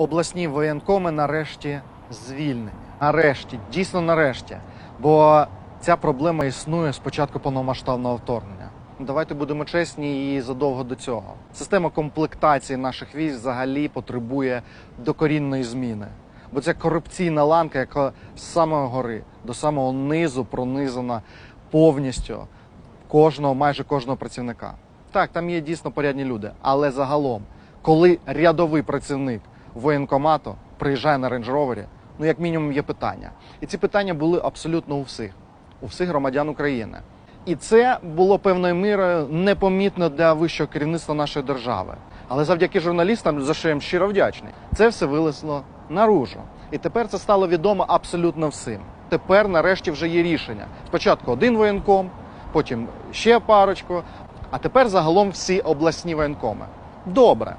Обласні воєнкоми нарешті звільнені. Нарешті, дійсно нарешті. Бо ця проблема існує з початку повномасштабного вторгнення. Давайте будемо чесні і задовго до цього. Система комплектації наших військ взагалі потребує докорінної зміни. Бо це корупційна ланка, яка з самої гори до самого низу пронизана повністю кожного, майже кожного працівника. Так, там є дійсно порядні люди, але загалом, коли рядовий працівник воєнкомату приїжджає на рейндж-ровері, ну як мінімум є питання. І ці питання були абсолютно у всіх, у всіх громадян України. І це було певною мірою непомітно для вищого керівництва нашої держави. Але завдяки журналістам, за що я їм щиро вдячний, це все вилезло наружу. І тепер це стало відомо абсолютно всім. Тепер, нарешті, вже є рішення. Спочатку один воєнком, потім ще парочку, а тепер загалом всі обласні воєнкоми. Добре.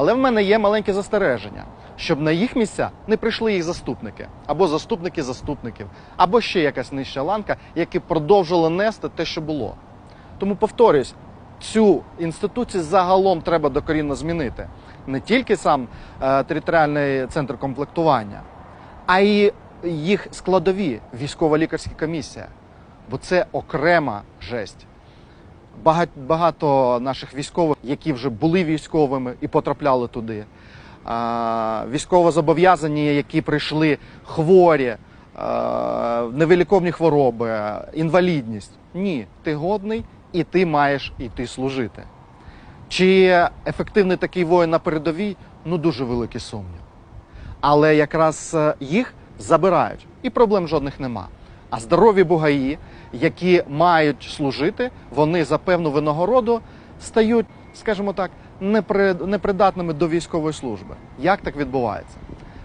Але в мене є маленьке застереження, щоб на їх місця не прийшли їх заступники, або заступники заступників, або ще якась нижча ланка, які продовжили нести те, що було. Тому повторюсь, цю інституцію загалом треба докорінно змінити. Не тільки сам е, територіальний центр комплектування, а й їх складові військово-лікарська комісія. Бо це окрема жесть. Багато наших військових, які вже були військовими і потрапляли туди. Військовозобов'язані, які прийшли хворі, невиліковні хвороби, інвалідність. Ні, ти годний і ти маєш іти служити. Чи ефективний такий воїн на передовій? Ну дуже великий сумнів. Але якраз е, їх забирають, і проблем жодних нема. А здорові бугаї, які мають служити, вони за певну винагороду стають, скажімо так, непри- непридатними до військової служби. Як так відбувається?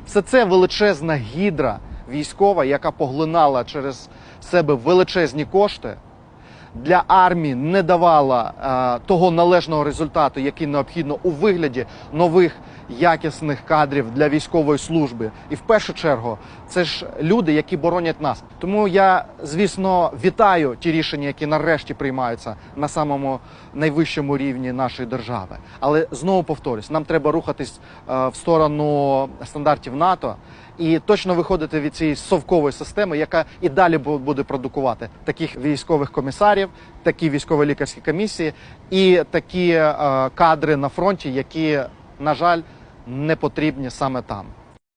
Все це величезна гідра військова, яка поглинала через себе величезні кошти, для армії не давала е, того належного результату, який необхідно у вигляді нових якісних кадрів для військової служби. І в першу чергу це ж люди, які боронять нас. Тому я, звісно, вітаю ті рішення, які нарешті приймаються на самому найвищому рівні нашої держави. Але знову повторюсь, нам треба рухатись е, в сторону стандартів НАТО і точно виходити від цієї совкової системи, яка і далі буде продукувати таких військових комісарів, такі військово-лікарські комісії і такі е, кадри на фронті, які, на жаль, не потрібні саме там.